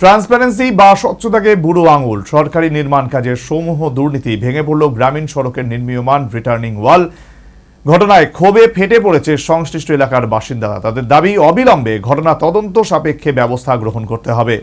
Transparency বা স্বচ্ছতাকে বুড়ো আঙুল। সরকারি নির্মাণ কাজের সমূহ দুর্নীতি ভেঙে পড়ল গ্রামীণ সড়কের নির্মীয়মান রিটার্নিং ওয়াল ঘটনায় ক্ষোভে ফেটে পড়েছে সংশ্লিষ্ট এলাকার বাসিন্দারা। তাদের দাবি অবিলম্বে ঘটনা তদন্ত সাপেক্ষে ব্যবস্থা গ্রহণ করতে হবে।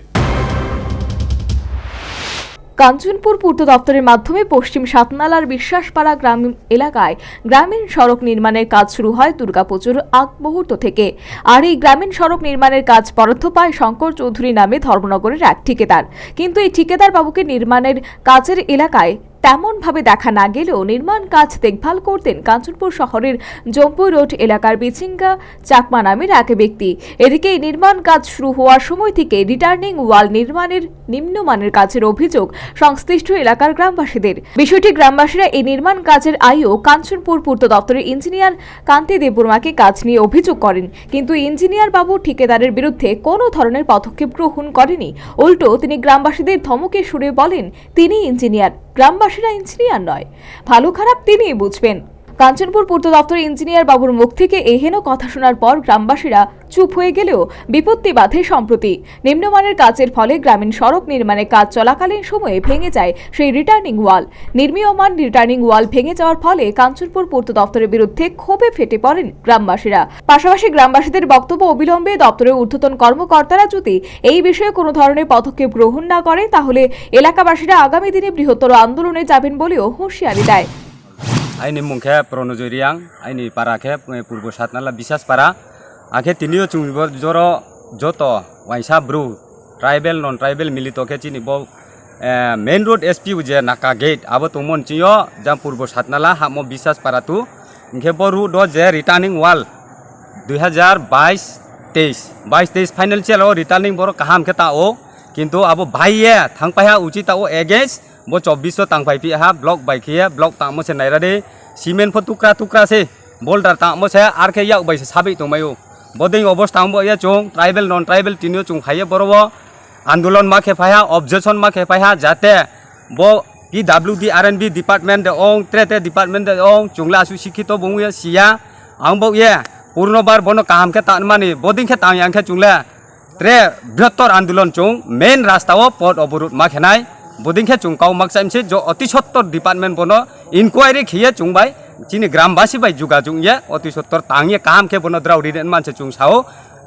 কাঞ্চনপুর পূর্ত দপ্তরের মাধ্যমে পশ্চিম সাতনালার বিশ্বাসপাড়া গ্রাম এলাকায় গ্রামীণ সড়ক নির্মাণের কাজ শুরু হয় দুর্গাপুজোর আগ মুহূর্ত থেকে। আর এই গ্রামীণ সড়ক নির্মাণের কাজ বরাদ্দ পায় শঙ্কর চৌধুরী নামে ধর্মনগরের এক ঠিকাদার। কিন্তু এই ঠিকাদার বাবুকে নির্মাণের কাজের এলাকায় তেমনভাবে দেখা না গেলেও নির্মাণ কাজ দেখভাল করতেন কাঞ্চনপুর শহরের জম্পু রোড এলাকার বিচিঙ্গা চাকমা নামের এক ব্যক্তি। এদিকে এই নির্মাণ কাজ শুরু হওয়ার সময় থেকে রিটার্নিং ওয়াল নির্মাণের নিম্নমানের কাজের অভিযোগ সংশ্লিষ্ট এলাকার গ্রামবাসীদের। বিষয়টি গ্রামবাসীরা এই নির্মাণ কাজের আইও কাঞ্চনপুর পূর্ত দপ্তরের ইঞ্জিনিয়ার কান্তি দেববর্মাকে কাজ নিয়ে অভিযোগ করেন। কিন্তু ইঞ্জিনিয়ার বাবু ঠিকাদারের বিরুদ্ধে কোনো ধরনের পদক্ষেপ গ্রহণ করেনি। উল্টো তিনি গ্রামবাসীদের ধমকে সুরে বলেন, তিনি ইঞ্জিনিয়ার। গ্রামবাসীরা ইঞ্জিনিয়ার নয়। ভালো খারাপ তিনিই বুঝবেন। কাঞ্চনপুর পূর্ত দপ্তরের ইঞ্জিনিয়ার বাবুর মুখ থেকে এহেন কথা শোনার পর গ্রামবাসীরা চুপ হয়ে গেলেও বিপত্তি বাধে সম্প্রতি। নিম্নমানের কাজের ফলে গ্রামীণ সড়ক নির্মাণের কাজ চলাকালীন সময়ে ভেঙে যায় সেই রিটার্নিং ওয়াল নির্মীয়মান রিটার্নিং ওয়াল ভেঙে যাওয়ার ফলে কাঞ্চনপুর পূর্ত দপ্তরের বিরুদ্ধে ক্ষোভে ফেটে পড়েন গ্রামবাসীরা। পাশাপাশি গ্রামবাসীদের বক্তব্য অবিলম্বে দপ্তরের ঊর্ধ্বতন কর্মকর্তারা যদি এই বিষয়ে কোনো ধরনের পদক্ষেপ গ্রহণ না করে, তাহলে এলাকাবাসীরা আগামী দিনে বৃহত্তর আন্দোলনে যাবেন বলেও হুঁশিয়ারি দেয়। আইনি মুখে প্রণজরিয়াং আইনি পারাখে পূর্ব সাতনালা বিশ্বাস পারা আখে তিনিও চুংব জর যত ওয়াইসা ব্রু ট্রাইবেল নন ট্রাইবেল মিলিতকে চিনিব মেইন রোড এস পি যে নাকা গেট আবো তুমন চিও যা পূর্ব সাতনালা হামো বিশ্বাস পারাতু ঘে বরু ড যে রিটার্নিং ওয়াল দুই হাজার বাইশ তেইশ বাইশ তেইশ ফাইনাল চেল রিটার্নিং বড় কাহাম খেতা ও কিন্তু আবো ভাইয়ে থাং পাহা উচিত ও এগেন্স্ট এগেন্স বো চব্বিশশো তাংপাইপি হা ব্লক বাইকিয়ে ব্লক তামসে নাইরাদে সিমেন্ট ফো টুকরা টুকরা সে বোল্ডার তামসে আর কে ইয়াক বাইসে সাবি তোমায়ো বদিং অবস্থা আমবো ইয়া চুং ট্রাইবেল নন ট্রাইবেল তিনিও চুং খাইয়ে বরব আন্দোলন মা খেফাইহা অবজেকশন মা খেফাইহা যাতে বো P W D R N B department অং ট্রে ট্রে ডিপার্টমেন্ট অং চুংলা আসু শিক্ষিত বংয়া সিয়া আংবো ইয়ে পূর্ণবার বনো কাহাম খে তানমানি বদিং খে তাং খে চুংলা ত্রে বৃহত্তর আন্দোলন চুং মেন রাস্তাও পথ অবরোধ মা খেনাই বদিংখে চুংকাও মাক চাইমছে জ অতি সত্তর ডিপার্টমেন্ট বনো ইনকোয়ারি খিয়ে চুংবাই চিনি গ্রামবাসী বাই যোগাযোগ ইয়ে অতি সত্তর তাঙিয়ে কাম খে বনো দ্রাউরি মানছে চুং সাও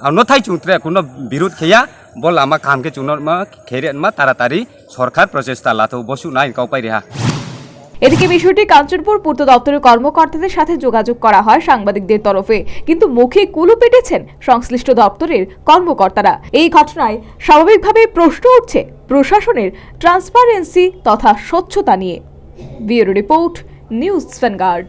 আর নথাই চুং ত্রে কোনো বিরোধ খেয়া, বল আমা কাম খে চুন মা খেরে মা তাড়াতাড়ি সরকার প্রচেষ্টা লাথো বসু নাই কাউ পাই রেহা এদিকে বিষয়টি কাঞ্চনপুর পূর্ত দপ্তরের কর্মকর্তাদের সাথে যোগাযোগ করা হয় সাংবাদিকদের তরফে। কিন্তু মুখে কুলু পেটেছেন সংশ্লিষ্ট দপ্তরের কর্মকর্তারা। এই ঘটনায় স্বাভাবিকভাবে প্রশ্ন উঠছে প্রশাসনের ট্রান্সপারেন্সি তথা স্বচ্ছতা নিয়ে। ব্যুরো রিপোর্ট নিউজ ভ্যানগার্ড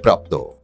प्राप्त हो।